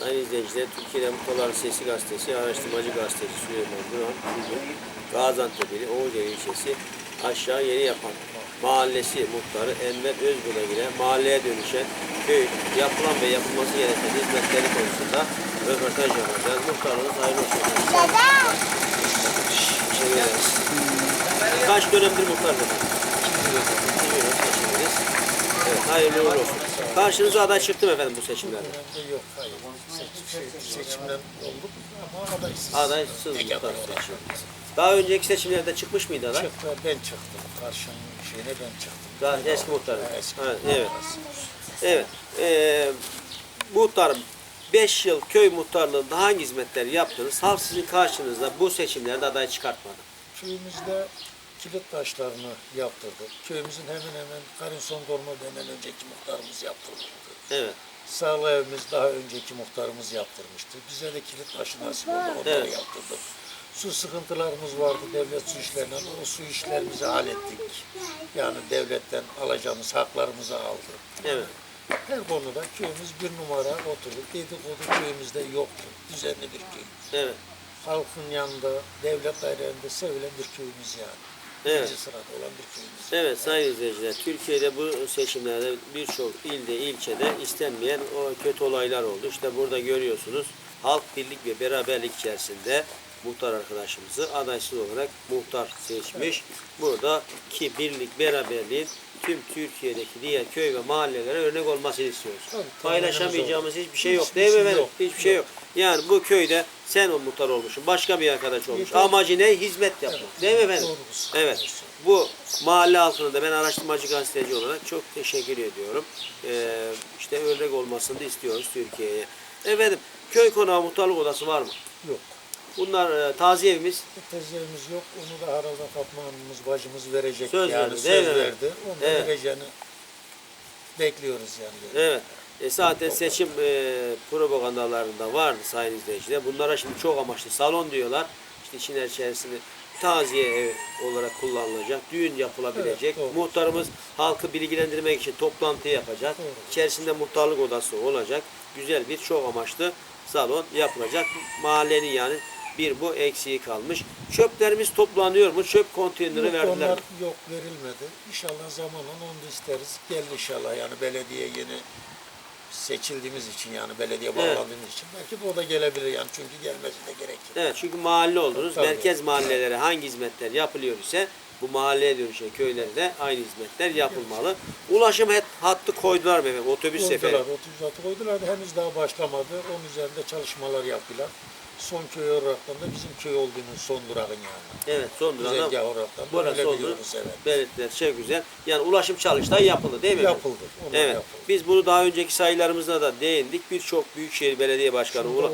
Sayın izleyiciler, Türkiye'de Muhtarların Sesi Gazetesi, araştırmacı gazeteci Süleyman Duran, bugün Gaziantep ili Oğuzeli ilçesi aşağı yeni yapan mahallesi muhtarı Enver Özgül'e ile mahalleye dönüşen köy yapılan ve yapılması gereken hizmetleri konusunda röportaj yapacağız. Muhtarlığınız hayırlı olsun. Teşekkür ederiz. Kaç dönemdir muhtar efendim? Bilmiyorum, teşekkür ederiz. Evet, hayırlı uğurlu olsun. Karşınıza aday çıktı mı efendim bu seçimlerde? Yok hayır. Seç, şey, seçimden olduk ama adaysız. Adaysız. Daha önceki seçimlerde çıkmış mıydı aday? Çıktı, ben çıktım. Karşının şeyine ben çıktım. Daha eski muhtar. Ha, eski muhtar. evet. Evet. Ee, muhtarım 5 yıl köy muhtarlığında hangi hizmetler yaptınız? Halk sizin karşınızda bu seçimlerde aday çıkartmadı. Köyümüzde kilit taşlarını yaptırdık. Köyümüzün hemen hemen Karinson Dorma denen önceki muhtarımız yaptırmıştı. Evet. Sağlı evimiz daha önceki muhtarımız yaptırmıştı. Bize de kilit taşı nasip oldu. Onları Evet. yaptırdık. Su sıkıntılarımız vardı devlet su işlerinden. O su işlerimizi hallettik. Yani devletten alacağımız haklarımızı aldık. Evet. Her konuda köyümüz bir numara oturduk. Dedikodu köyümüzde yoktu. Düzenli bir köy. Evet. Halkın yanında, devlet dairelerinde sevilen bir köyümüz yani. Evet. Sırada olan bir köyümüz. Evet sayın izleyiciler, Türkiye'de bu seçimlerde birçok ilde, ilçede istenmeyen o kötü olaylar oldu. İşte burada görüyorsunuz halk birlik ve beraberlik içerisinde muhtar arkadaşımızı adaysız olarak muhtar seçmiş. Buradaki birlik, beraberliğin tüm Türkiye'deki diğer köy ve mahallelere örnek olmasını istiyoruz. Tabii, Paylaşamayacağımız hiçbir şey yok değil mi şey efendim? yok. Hiçbir şey yok. Yani bu köyde sen o muhtar olmuşsun, başka bir arkadaş olmuş. Amacı ne? Hizmet yapmak. Değil mi efendim? Doğrusu. Evet. Bu mahalle halkına da ben araştırmacı gazeteci olarak çok teşekkür ediyorum. Ee, işte örnek olmasını da istiyoruz Türkiye'ye. Efendim köy konağı muhtarlık odası var mı? Yok. Bunlar e, taziye evimiz. Tezlerimiz yok. Onu da herhalde Fatma Hanımımız, bacımız verecek. Söz yani verdi, söz mi? verdi. Onu Evet. vereceğini bekliyoruz yani. Evet. E, zaten seçim e, propagandalarında vardı sayın izleyiciler. Bunlara şimdi çok amaçlı salon diyorlar. İşte içine içerisinde taziye ev olarak kullanılacak, düğün yapılabilecek. Evet, doğru. Muhtarımız halkı bilgilendirmek için toplantı yapacak. Doğru. İçerisinde muhtarlık odası olacak. Güzel bir çok amaçlı salon yapılacak. Mahallenin yani bir bu eksiği kalmış. Çöplerimiz toplanıyor mu? Çöp konteyneri Yok, verdiler onlar mi? yok verilmedi. İnşallah zamanla onu da isteriz. Geldi inşallah yani belediye yeni seçildiğimiz için yani belediye bağlandığımız için belki de o da gelebilir yani çünkü gelmesi de gerekir. Evet çünkü mahalle oldunuz. Tabii. Merkez mahallelere hangi hizmetler yapılıyor ise bu mahalleye dönüşen köylerde aynı hizmetler yapılmalı. Ulaşım hat- hattı koydular mı efendim? Otobüs seferi. Koydular, 36 koydular henüz daha başlamadı. Onun üzerinde çalışmalar yaptılar. Son köy olaraktan da bizim köy olduğunun son durağın yani. Evet son durağında Güzergah olaraktan da burası öyle oldu. biliyoruz evet. Belirttiler şey güzel. Yani ulaşım çalıştayı yapıldı değil mi? Yapıldı. Onlar Evet. yapıldı. Biz bunu daha önceki sayılarımızda da değindik. Birçok büyükşehir belediye başkanı Şimdi ula-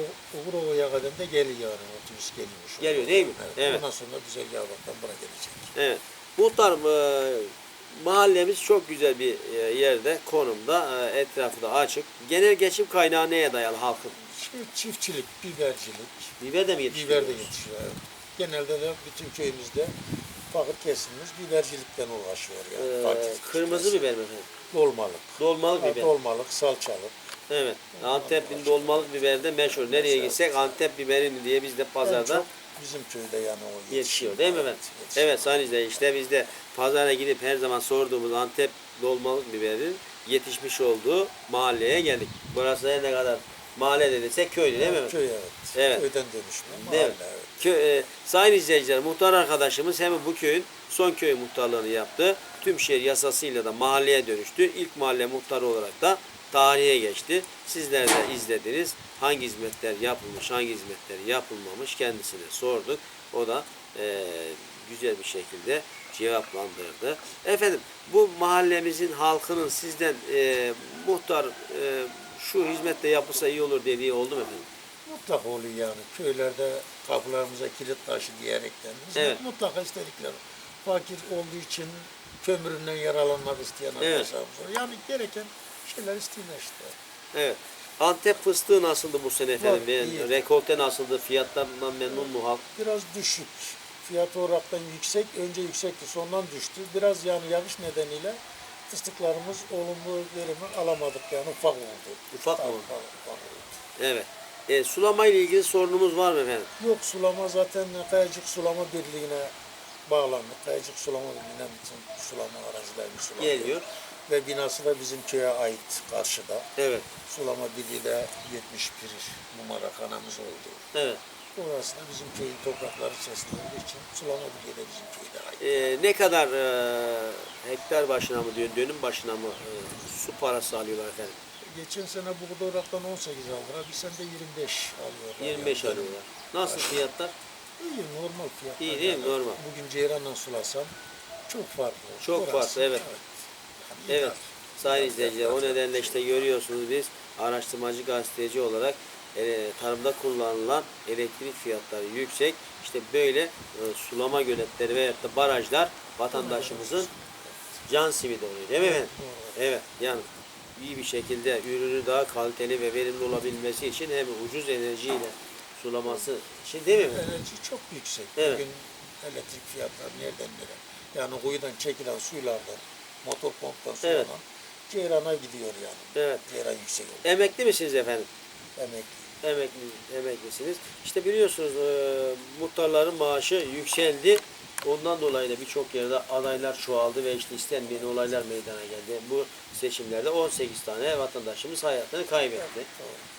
Uğurova'ya kadar da geliyor yani otobüs geliyor. şu an. Geliyor değil mi? Evet. Evet. Ondan sonra güzergah olaraktan buraya gelecek. Evet. Muhtarım e, mahallemiz çok güzel bir e, yerde, konumda, e, etrafı da açık. Genel geçim kaynağı neye dayalı halkın? Çiftçilik, bibercilik, Biber de mi biber yetiştiriyor? de yetişiyor. evet. Genelde de bütün köyümüzde fakir kesimimiz bibercilikten uğraşıyor yani. Ee, Fakir kırmızı kesimimiz. biber mi efendim? Dolmalık. Dolmalık Ha, biber. Dolmalık, salçalık. Evet. Antep'in dolmalık biberi de meşhur. Nereye gitsek Antep biberi mi diye biz de pazarda çok bizim köyde yani o yetişiyor değil mi efendim? yetişiyor. Evet sayın izleyiciler işte biz de pazara gidip her zaman sorduğumuz Antep dolmalık biberin yetişmiş olduğu mahalleye geldik. Burası ne kadar mahalle dediysek köydü değil mi? Köy evet. Evet. Köyden dönüşme. Değil Mahalle mi? evet. Kö- e, sayın izleyiciler, muhtar arkadaşımız hemen bu köyün son köy muhtarlığını yaptı. Tüm şehir yasasıyla da mahalleye dönüştü. İlk mahalle muhtarı olarak da tarihe geçti. Sizler de izlediniz. Hangi hizmetler yapılmış, hangi hizmetler yapılmamış kendisine sorduk. O da e, güzel bir şekilde cevaplandırdı. Efendim bu mahallemizin halkının sizden e, muhtar e, şu hizmette yapılsa iyi olur dediği oldu mu efendim? Mutlaka oluyor yani. Köylerde kapılarımıza kilit taşı diyerekten. Hizmet Evet. mutlaka istedikleri. Fakir olduğu için kömüründen yararlanmak isteyen Evet. arkadaşlarımız var. Yani gereken şeyler istiyorlar işte. Evet. Antep fıstığı nasıldı bu sene efendim? Var, Ben- iyi. Rekolte nasıldı? Fiyatlarından memnun mu halk? Biraz düşük. Fiyat olaraktan yüksek. Önce yüksekti sondan düştü. Biraz yani yağış nedeniyle fıstıklarımız olumlu verimi alamadık yani ufak oldu. Ufak mı oldu? Ufak, ufak oldu. Evet. E, sulama ile ilgili sorunumuz var mı efendim? Yok sulama zaten Kayacık Sulama Birliği'ne bağlandık. Kayacık Sulama Birliği'nden bütün sulama arazilerini sulamıyor. Geliyor. Ve binası da bizim köye ait karşıda. Evet. Sulama Birliği de 71 numara kanamız oldu. Evet. Orası da bizim köyün toprakları içerisinde olduğu için Sulama Birliği de bizim köyde ait. E, ne kadar e, hektar başına mı diyor, dönüm başına mı e, su parası alıyorlar efendim? Geçen sene buğday olaraktan 18 aldılar. Bir sene de 25 alıyorlar. 25 Yani alıyorlar. Nasıl fiyatlar? İyi normal fiyat. İyi değil mi? Normal. Bugün ceyranla sulasam çok farklı. Çok Orası, farklı, evet. Yani Evet. Sayın izleyiciler o nedenle işte görüyorsunuz biz araştırmacı gazeteci olarak e, tarımda kullanılan elektrik fiyatları yüksek. İşte böyle e, sulama göletleri veyahut da barajlar vatandaşımızın can simidi oluyor değil mi efendim? Evet yani iyi bir şekilde ürünü daha kaliteli ve verimli olabilmesi için hem ucuz enerjiyle sulaması için değil mi efendim? Enerji çok yüksek. Evet. Bugün elektrik fiyatları nereden nereye? Yani kuyudan çekilen suylardan, motor sulanan Evet. ceyrana gidiyor yani. Evet. Ceyran yüksek oluyor. Emekli misiniz efendim? Emekli. Emekli, emeklisiniz. İşte biliyorsunuz e, muhtarların maaşı yükseldi. Ondan dolayı da birçok yerde adaylar çoğaldı ve işte istenmeyen olaylar meydana geldi. Bu seçimlerde 18 tane vatandaşımız hayatını kaybetti.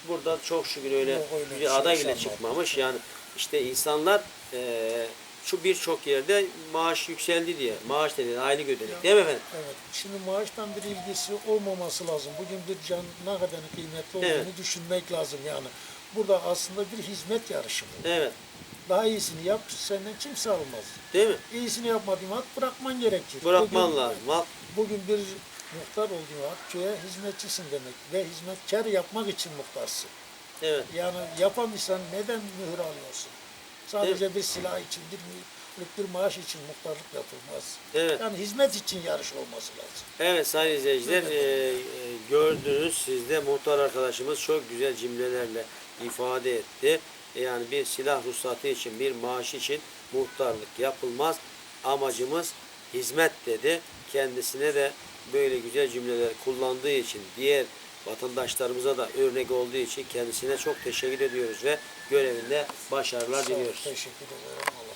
Burada çok şükür öyle Yok, öyle bir şey aday bile çıkmamış. Yani işte insanlar e, şu birçok yerde maaş yükseldi diye. Maaş dedi aylık ödedik değil mi efendim? Evet. Şimdi maaştan bir ilgisi olmaması lazım. Bugün bir can ne kadar kıymetli olduğunu Evet. düşünmek lazım yani. Burada aslında bir hizmet yarışı bu. Evet. Daha iyisini yap, senden kimse almaz. Değil mi? İyisini yapmadığın hat bırakman gerekir. Bırakman Bugün- lazım. Al. Bugün bir muhtar olduğun hat köye hizmetçisin demek ve hizmetkar yapmak için muhtarsın. Evet. Yani yapamışsan neden mühür alıyorsun? Sadece bir silah için, bir, mühürlük, bir maaş için muhtarlık yapılmaz. Evet. Yani hizmet için yarış olması lazım. Evet sayın izleyiciler e, e, gördünüz sizde muhtar arkadaşımız çok güzel cümlelerle ifade etti. E, yani bir silah ruhsatı için bir maaş için muhtarlık yapılmaz. Amacımız hizmet dedi. Kendisine de böyle güzel cümleler kullandığı için diğer vatandaşlarımıza da örnek olduğu için kendisine çok teşekkür ediyoruz ve görevinde başarılar Sağ ol, diliyoruz. Teşekkür ederim.